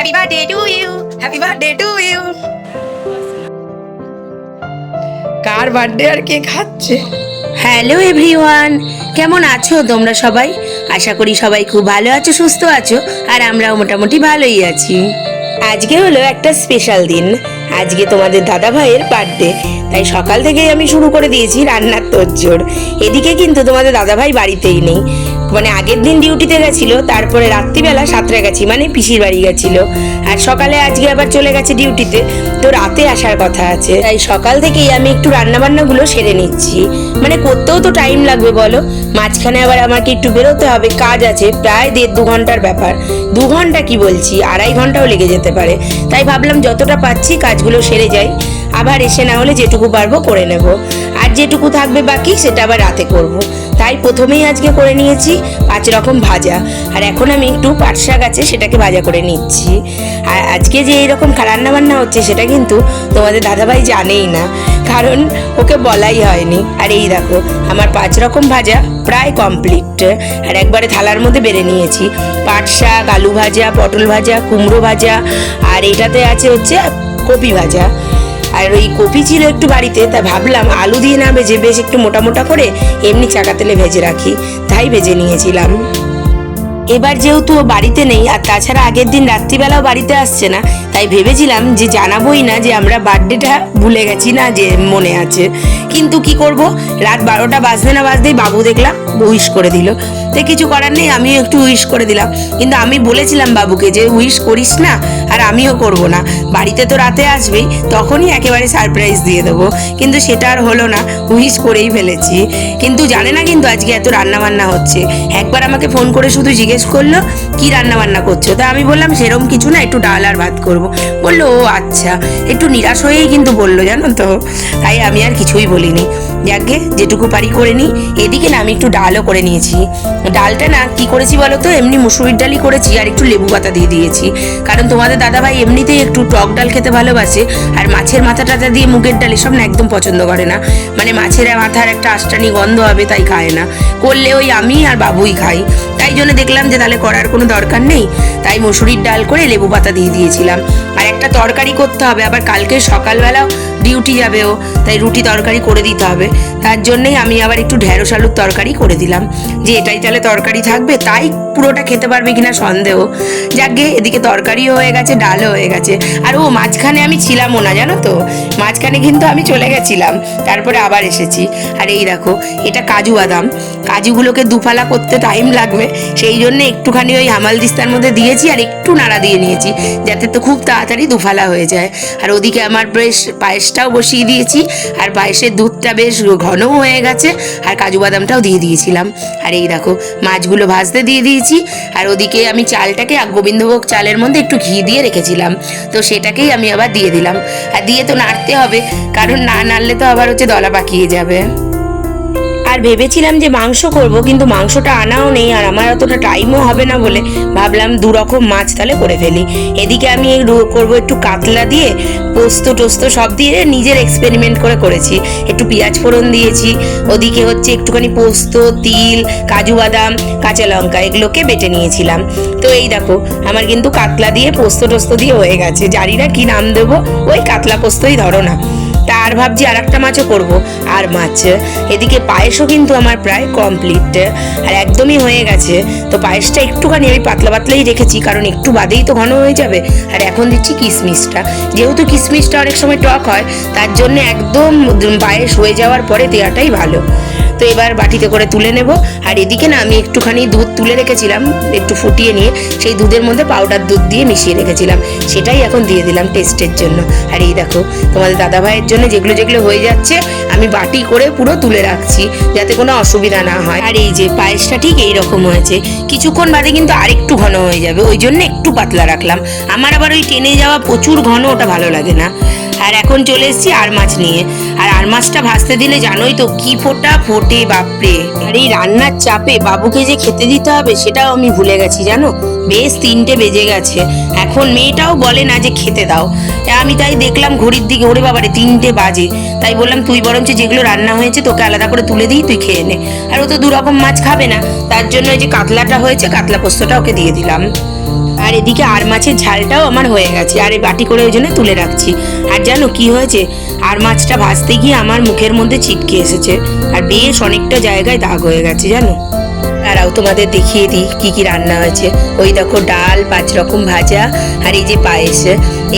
Happy birthday to you happy birthday to you car birthday আর কে খাচ্ছে? Hello everyone কেমন আছো তোমরা সবাই? আশা করি সবাই খুব ভালো আছো সুস্থ আছো আর আমরাও মোটামুটি ভালোই আছি। আজকে হলো একটা স্পেশাল দিন। আজকে তোমাদের দাদা ভাইয়ের বার্থডে তাই সকাল থেকেই আমি শুরু করে দিয়েছি রান্নার তোড়জোড়। এদিকে কিন্তু তোমাদের দাদাভাই বাড়িতেই নেই। মানে আগের দিন ডিউটিতে গেছিল, তারপরে রাত্রিবেলা সাতটা গেছি মানে পিসির বাড়ি গেছিল। আর সকালে আজকে আবার চলে গেছে ডিউটিতে, তো রাতে আসার কথা আছে। তাই সকাল থেকেই আমি একটু রান্না বান্নাগুলো সেরে নিচ্ছি। মানে করতেও তো টাইম লাগবে বলো। মাঝখানে আবার আমাকে একটু বেরোতে হবে, কাজ আছে, প্রায় দেড় দু ঘণ্টার ব্যাপার। দু ঘণ্টা কি বলছি? আড়াই ঘন্টাও লেগে যেতে পারে। তাই ভাবলাম যতটা পাচ্ছি কাজগুলো সেরে যাই। আবার এসে না হলে যেটুকু পারব করে নেব। আর যেটুকু থাকবে বাকি সেটা আবার রাতে করব। তাই প্রথমেই আজকে করে নিয়েছি পাঁচ রকম ভাজা। আর এখন আমি একটু পাট শাক আছে সেটাকে ভাজা করে নিচ্ছি। আর আজকে যে এইরকম রান্না বান্না হচ্ছে সেটা কিন্তু তোমাদের দাদাভাই জানেই না। কারণ ওকে বলাই হয়নি। আর এই দেখো, আমার পাঁচ রকম ভাজা প্রায় কমপ্লিট আর একবারে থালার মধ্যে বেড়ে নিয়েছি। পাট শাক, আলু ভাজা, পটল ভাজা, কুমড়ো ভাজা, আর এটাতে আছে হচ্ছে কপি ভাজা। আর ওই কপি ছিল একটু বাড়িতে, তা ভাবলাম আলু দিয়ে না ভেজে বেশ একটু মোটা মোটা করে এমনি চাকা তেলে ভেজে রাখি। তাই ভেজে নিয়েছিলাম। এবার যেহেতু ও বাড়িতে নেই, আর তাছাড়া আগের দিন রাত্রিবেলাও বাড়িতে আসছে না, তাই ভেবেছিলাম যে জানাবোই না যে আমরা বার্থডেটা ভুলে গেছি না যে মনে আছে। কিন্তু কি করব? রাত বারোটা বাজতে না বাজতেই বাবু দেখলাম উইশ করে দিল। তো কিছু করার নেই, আমিও একটু উইশ করে দিলাম। কিন্তু আমি বলেছিলাম বাবুকে যে উইশ করিস না, আর আমিও করব না। বাড়িতে তো রাতে আসবেই, তখনই একেবারে সারপ্রাইজ দিয়ে দেবো। কিন্তু সেটা আর হলো না উইশ করেই ফেলেছি। কিন্তু জানে না কিন্তু আজকে এত রান্না বান্না হচ্ছে। একবার আমাকে ফোন করে শুধু জিজ্ঞেস করল, কি রান্না বান্না করছ? তা আমি বললাম সেরকম কিছু না, একটু ডাল আর ভাত করব। বলল, ও আচ্ছা। একটু নিরাশ হয়েই কিন্তু বলল, জানো তো। তাই আমি আর কিছুই বলিনি। যাকে যেটুকু পারি করে নিই। এদিকে না, আমি একটু ডালও করে নিয়েছি। ডালটা না, কি করেছি বলো তো? এমনি মুসুরির ডালই করেছি আর একটু লেবু পাতা দিয়ে দিয়েছি। কারণ তোমাদের দাদাভাই এমনিতেই একটু টক ডাল খেতে ভালোবাসে। আর মাছের মাথা টাথা দিয়ে মুগের ডাল, এসব না একদম পছন্দ করে না। মানে মাছের মাথার একটা আষ্টানি গন্ধ হবে, তাই খায় না। করলে ওই আমি আর বাবুই খাই। তাই জন্য দেখলাম যে তাহলে করার কোনো দরকার নেই। তাই মসুরির ডাল করে লেবু পাতা দিয়ে দিয়েছিলাম। আর একটা তরকারি করতে হবে, আবার কালকে সকালবেলাও ডিউটি যাবে ও, তাই রুটি তরকারি করে দিতে হবে। তার জন্যেই আমি আবার একটু ঢেঁড়স আলুর তরকারি করে দিলাম। যে এটাই তাহলে তরকারি থাকবে, তাই পুরোটা খেতে পারবে কিনা সন্দেহ। যাকে এদিকে তরকারিও হয়ে গেছে, ডালও হয়ে গেছে। আর ও মাঝখানে আমি ছিলামও না, জানো তো? মাঝখানে কিন্তু আমি চলে গেছিলাম, তারপরে আবার এসেছি। আর এই দেখো, এটা কাজু বাদাম। কাজুগুলোকে দুফালা করতে টাইম লাগবে। সেই জন্য একটুখানি ওই হামাল দিস্তার মধ্যে দিয়েছি আর একটু নাড়া দিয়ে নিয়েছি, যাতে তো খুব তাড়াতাড়ি দুফালা হয়ে যায়। আর ওদিকে আমার বেশ পায়েসটাও বসিয়ে দিয়েছি, আর পায়েসের দুধটা বেশ ঘনও হয়ে গেছে, আর কাজু বাদামটাও দিয়ে দিয়েছিলাম। আর এই দেখো, মাছগুলো ভাজতে দিয়ে দিয়েছি, আর ওদিকে আমি চালটাকে গোবিন্দভোগ চালের মধ্যে একটু ঘি দিয়ে রেখেছিলাম। তো সেটাকেই আমি আবার দিয়ে দিলাম। আর দিয়ে তো নাড়তে হবে, কারণ না নাড়লে তো আবার হচ্ছে দলা পাকিয়ে যাবে। আর ভেবেছিলাম যে মাংস করব, কিন্তু মাংসটা আনাও নেই আর আমার অতটা টাইমও হবে না বলে ভাবলাম দু রকম মাছ তাহলে করে ফেলি। এদিকে আমি করব একটু কাতলা দিয়ে, পোস্ত টোস্ত সব দিয়ে নিজের এক্সপেরিমেন্ট করে করেছি। একটু পেঁয়াজ ফোড়ন দিয়েছি, ওদিকে হচ্ছে একটুখানি পোস্ত, তিল, কাজু বাদাম, কাঁচা লঙ্কা এগুলোকে বেটে নিয়েছিলাম। তো এই দেখো, আমার কিন্তু কাতলা দিয়ে, পোস্ত টোস্ত দিয়ে হয়ে গেছে। জানি না কি নাম দেবো, ওই কাতলা পোস্তই ধরো না। আর ভাবছি আর একটা মাছও করব। আর মাছ, এদিকে পায়েসও কিন্তু আমার প্রায় কমপ্লিট আর একদমই হয়ে গেছে। তো পায়েসটা একটুখানি আমি পাতলা পাতলাই রেখেছি, কারণ একটু বাদেই তো ঘন হয়ে যাবে। আর এখন দিচ্ছি কিশমিশটা। যেহেতু কিশমিশটা অনেক সময় টক হয়, তার জন্য একদম পায়েস হয়ে যাওয়ার পরে দেওয়াটাই ভালো। তো এবার বাটিতে করে তুলে নেব। আর এদিকে না আমি একটুখানি দুধ তুলে রেখেছিলাম, একটু ফুটিয়ে নিয়ে, সেই দুধের মধ্যে পাউডার দুধ দিয়ে মিশিয়ে রেখেছিলাম। সেটাই এখন দিয়ে দিলাম টেস্টের জন্য। আর এই দেখো, তোমাদের দাদা ভাইয়ের জন্য যেগুলো যেগুলো হয়ে যাচ্ছে, আমি বাটি করে পুরো তুলে রাখছি, যাতে কোনো অসুবিধা না হয়। আর এই যে পায়েসটা ঠিক এই রকম হয়েছে। কিছুক্ষণ বাদে কিন্তু আরেকটু ঘন হয়ে যাবে, ওই জন্য একটু পাতলা রাখলাম। আমার আবার ওই টেনে যাওয়া প্রচুর ঘন, ওটা ভালো লাগে না। আর এখন চলে এসেছি আর মাছ নিয়ে। আর আর মাছটা ভাজতে দিলে জানোই তো কি ফোটা ফোটে, বাপরে। আর এই রান্নার চাপে বাবুকে যে খেতে দিতে হবে সেটাও আমি ভুলে গেছি, জানো? বেশ তিনটে বেজে গেছে। এখন মেয়েটাও বলে না যে খেতে দাও। আমি তাই দেখলাম ঘড়ির দিকে, ওরে বাবারে, তিনটে বাজে। তাই বললাম, তুই বরঞ্চ যেগুলো রান্না হয়েছে তোকে আলাদা করে তুলে দিই, তুই খেয়ে নে। আর ও তো দু রকম মাছ খাবে না। তার জন্য ওই যে কাতলাটা হয়েছে, কাতলা পোস্তটা ওকে দিয়ে দিলাম। আর এদিকে আর মাছের ঝালটাও আমার হয়ে গেছে, আর এই বাটি করে ওই জন্য তুলে রাখছি। আর জানো কি হয়েছে? আর মাছটা ভাজতে গিয়ে আমার মুখের মধ্যে ছিটকে এসেছে, আর বেশ অনেকটা জায়গায় দাগ হয়ে গেছে, জানো? তারাও তোমাদের দেখিয়ে দিই কি কি রান্না হয়েছে। ওই দেখো ডাল, পাঁচ রকম ভাজা আর এই যে পায়েস।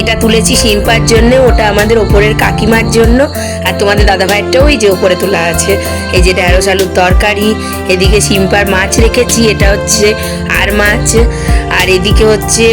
এটা তুলেছি শিম্পার জন্য, ওটা আমাদের ওপরের কাকিমার জন্য। আর তোমাদের দাদা ভাইয়েরটাও ওই যে ওপরে তোলা আছে। এই যে ঢেঁড়স আলুর তরকারি, এদিকে শিম্পার মাছ রেখেছি, এটা হচ্ছে আর মাছ। আর এদিকে হচ্ছে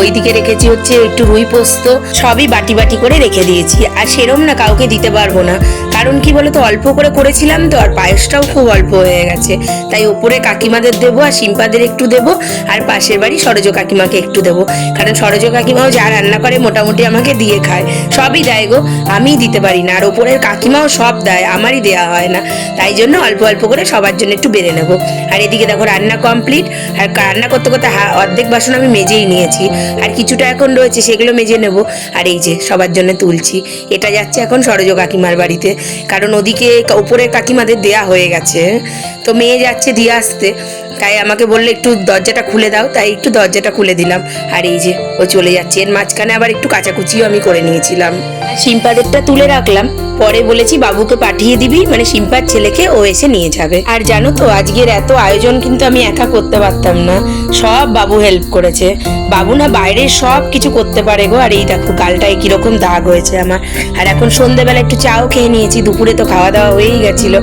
ওইদিকে রেখেছি হচ্ছে একটু রুই পোস্ত। সবই বাটি বাটি করে রেখে দিয়েছি। আর সেরম না কাউকে দিতে পারব না। কারণ কি বলতো, অল্প করে করেছিলাম তো, আর পায়েসটাও খুব অল্প হয়ে গেছে। তাই ওপরে কাকিমাদের দেবো আর শিম্পাদের একটু দেবো আর পাশের বাড়ি সরজ কাকিমাকে একটু দেবো। কারণ সরজ কাকিমাও যা রান্না করে মোটামুটি আমাকে দিয়ে খায়। সবই দেয় গো, আমিই দিতে পারি না। আর ওপরের কাকিমাও সব দেয়, আমারই দেওয়া হয় না। তাই জন্য অল্প অল্প করে সবার জন্য একটু বেড়ে নেব। আর এদিকে দেখো রান্না কমপ্লিট। আর রান্না করতে করতে অর্ধেক বাসন আমি মেজেই নিয়েছি। আর কিছুটা এখন রয়েছে, সেগুলো মেজে নেব। আর এই যে সবার জন্য তুলছি। এটা যাচ্ছে এখন সরজ কাকিমার বাড়িতে। কারণ ওদিকে ওপরের কাকিমাদের দেয়া হয়ে গেছে। তো মেয়ে যাচ্ছে, দিয়ে আসতে তাই আমাকে বললে, একটু দরজাটা খুলে দাও। তাই একটু দরজাটা খুলে দিলাম। আর এই যে, ও চলে যাচ্ছে। এর মাঝখানে আবার একটু কাঁচাকুচিও আমি করে নিয়েছিলাম। সিম্পাদেরটা তুলে রাখলাম। পরে বলেছি, বাবুকে পাঠিয়ে দিবি মানে শিম্পার ছেলেকে ও এসে নিয়ে যাবে। আর জানো তো, আজকের এত আয়োজন কিন্তু আমি একা করতে পারতাম না। সব বাবু হেল্প করেছে। বাবু না বাইরের সব কিছু করতে পারে গো। আর এই দেখো, গালটায় কীরকম দাগ হয়েছে আমার। আর এখন সন্ধেবেলা একটু চাও খেয়ে নিয়েছি, দুপুরে তো খাওয়া দাওয়া হয়েই গেছিল।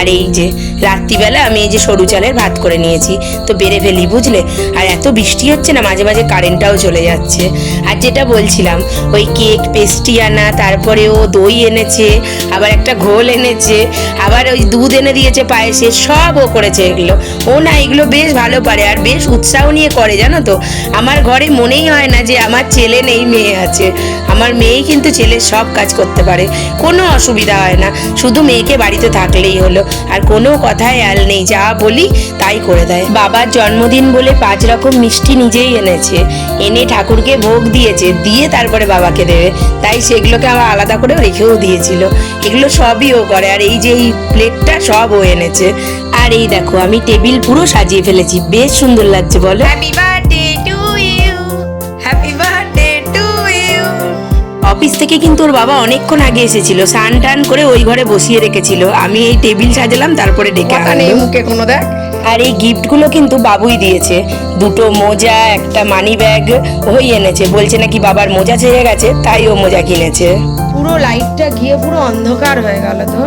আর এই যে, রাত্রিবেলা আমি এই যে সরু চালের ভাত করে নিয়েছি। তো বেড়ে ফেলি, বুঝলে? আর এত বৃষ্টি হচ্ছে না, মাঝে মাঝে কারেন্টটাও চলে যাচ্ছে। আর যেটা বলছিলাম, ওই কেক পেস্ট্রি আনা, তারপরে ও দই এনেছে আবার একটা ঘোল এনেছে, আবার ওই দুধ এনে দিয়েছে পায়েসে, সব ও করেছে এগুলো। ও না, এগুলো বেশ ভালো পারে আর বেশ উৎসাহ নিয়ে করে, জানো তো। আমার ঘরে মনেই হয় না যে আমার ছেলে নেই, মেয়ে আছে। আমার মেয়েই কিন্তু ছেলের সব কাজ করতে পারে, কোনো অসুবিধা হয় না। শুধু মেয়েকে বাড়িতে থাকলেই হলো, আর কোনো কথায় আল নেই, যা বলি তাই করে দেয়। বাবার জন্মদিন বলে পাঁচ রকম মিষ্টি নিজেই এনেছে। এনে ঠাকুরকে ভোগ দিয়েছে, দিয়ে তারপরে বাবাকে দেবে। তাই সেগুলোকে আবার আলাদা করেও রেখেও দিয়েছিল। এগুলো সবই ও করে। আর এই যে এই প্লেটটা সব ও এনেছে। আর এই দেখো আমি টেবিল পুরো সাজিয়ে ফেলেছি। বেশ সুন্দর লাগছে বলো। Happy birthday to you happy birthday to you office থেকে কিন্তু ওর বাবা অনেকক্ষণ আগে এসেছিল। স্নান টান করে ওই ঘরে বসিয়ে রেখেছিল। আমি এই টেবিল সাজালাম তারপরে ডেকে আনলাম। মুখে কোনো দেখ। আর এই গিফটগুলো কিন্তু বাবুই দিয়েছে। দুটো মোজা একটা মানি ব্যাগ ওই এনেছে। বলছে নাকি বাবার মোজা ছেড়ে গেছে তাই ও মোজা কিনেছে। পুরো লাইটটা গিয়ে পুরো অন্ধকার হয়ে গেল তো।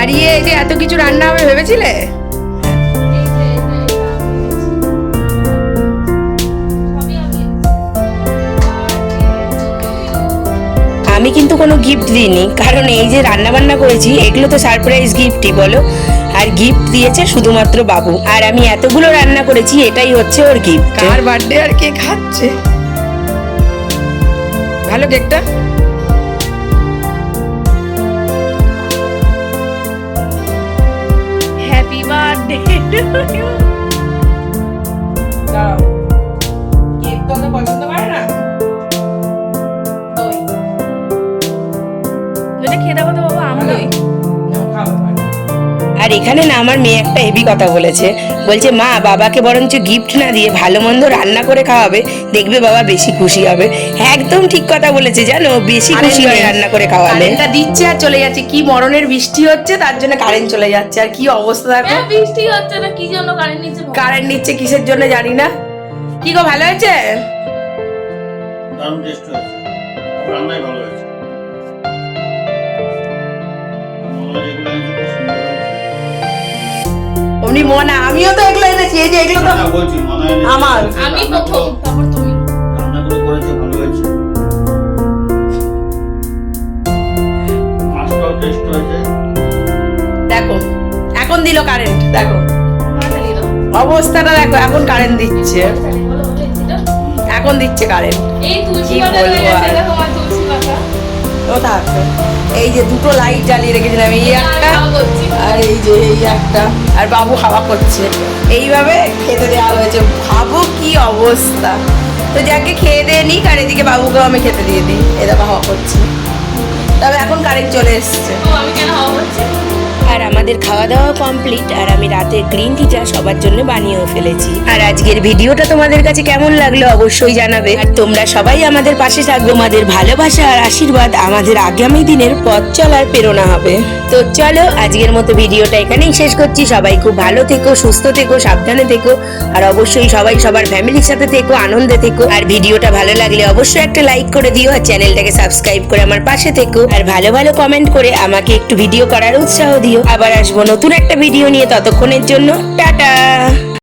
আর ইয়ে যে এত কিছু রান্না হবে ভেবেছিলে? আমি কিন্তু কোনো গিফট দিইনি, কারণ এই যে রান্না বান্না করেছি, এগুলো তো সারপ্রাইজ গিফটই বলো। আর গিফট দিয়েছে শুধুমাত্র বাবু। আর আমি এতগুলো রান্না করেছি এটাই হচ্ছে ওর গিফট কার বার্থডে আর কে খাচ্ছে? ভালো কেকটা হ্যাপি বার্থডে টু এখানে না আমার মেয়ে একটা হেভি কথা বলেছে। বলছে মা বাবাকে বরঞ্চ গিফট না দিয়ে ভালো মন্দ রান্না করে খাওয়াবে দেখবে বাবা বেশি খুশি হবে। একদম ঠিক কথা বলেছে জানো? বেশি খুশি হয় রান্না করে খাওয়ালে। কারেন্টটা দিচ্ছে আর চলে যাচ্ছে। কি মরণের বৃষ্টি হচ্ছে তার জন্য কারেন্ট চলে যাচ্ছে। আর কি অবস্থা দেখো। হ্যাঁ বৃষ্টি হচ্ছে না কি জন্য কারেন্ট নিচে কারেন্ট নিচ্ছে কিসের জন্য জানি না। কি গো ভালো হয়েছে? দারুণ টেস্ট হয়েছে। রান্নাই ভালো অমনি মনে আমিও তো এগুলো এনেছি এই যে এগুলো তো মনে হয়। আমার। আমি প্রথম তারপর তুমি রান্নাগুলো করেছ ভালো হয়েছে মাছটাও টেস্ট হয়েছে দেখো এখন দিল কারেন্ট দেখো অবস্থাটা দেখো এখন কারেন্ট দিচ্ছে? এখন দিচ্ছে কারেন্ট এই তুলসী কি পাতা বলব আর? দেখো আমার তুলসী পাতা ও থাকবে এই যে দুটো লাইট জ্বালিয়ে রেখেছিলাম, এই একটা আর এই যে এই একটা। আর বাবু হাওয়া করছে। এইভাবে খেতে দেওয়া হয়েছে। ভাবো কি অবস্থা? তো যাকে খেয়ে দিয়ে নিক আর এদিকে বাবুকেও আমি খেতে দিয়ে দিই। এ হওয়া হাওয়া করছে। তবে এখন কারেন্ট চলে এসছে। আমি কেন হাওয়া হচ্ছে আর আমাদের খাওয়া দাওয়া কমপ্লিট আর আমি রাতে গ্রিন টিটা সবার জন্য বানিয়েও ফেলেছি। আর আজকের ভিডিওটা তোমাদের কাছে কেমন লাগল অবশ্যই জানাবে। আর তোমরা সবাই আমাদের পাশে থাকবে, তোমাদের ভালোবাসা আর আশীর্বাদ আমাদের আগামী দিনের পথ চলার প্রেরণা হবে। তো চলো, আজকের মতো ভিডিওটা এখানেই শেষ করছি। সবাই খুব ভালো থেকো, সুস্থ থেকো, সাবধানে থেকো, আর অবশ্যই সবাই সবার ফ্যামিলির সাথে থেকো, আনন্দে থেকো। আর ভিডিওটা ভালো লাগলে অবশ্যই একটা লাইক করে দিও, আর চ্যানেলটাকে সাবস্ক্রাইব করে আমার পাশে থেকো। আর ভালো ভালো কমেন্ট করে আমাকে একটু ভিডিও করার উৎসাহ দিও আবার আসব নতুন একটা ভিডিও নিয়ে ততক্ষণের জন্য টাটা!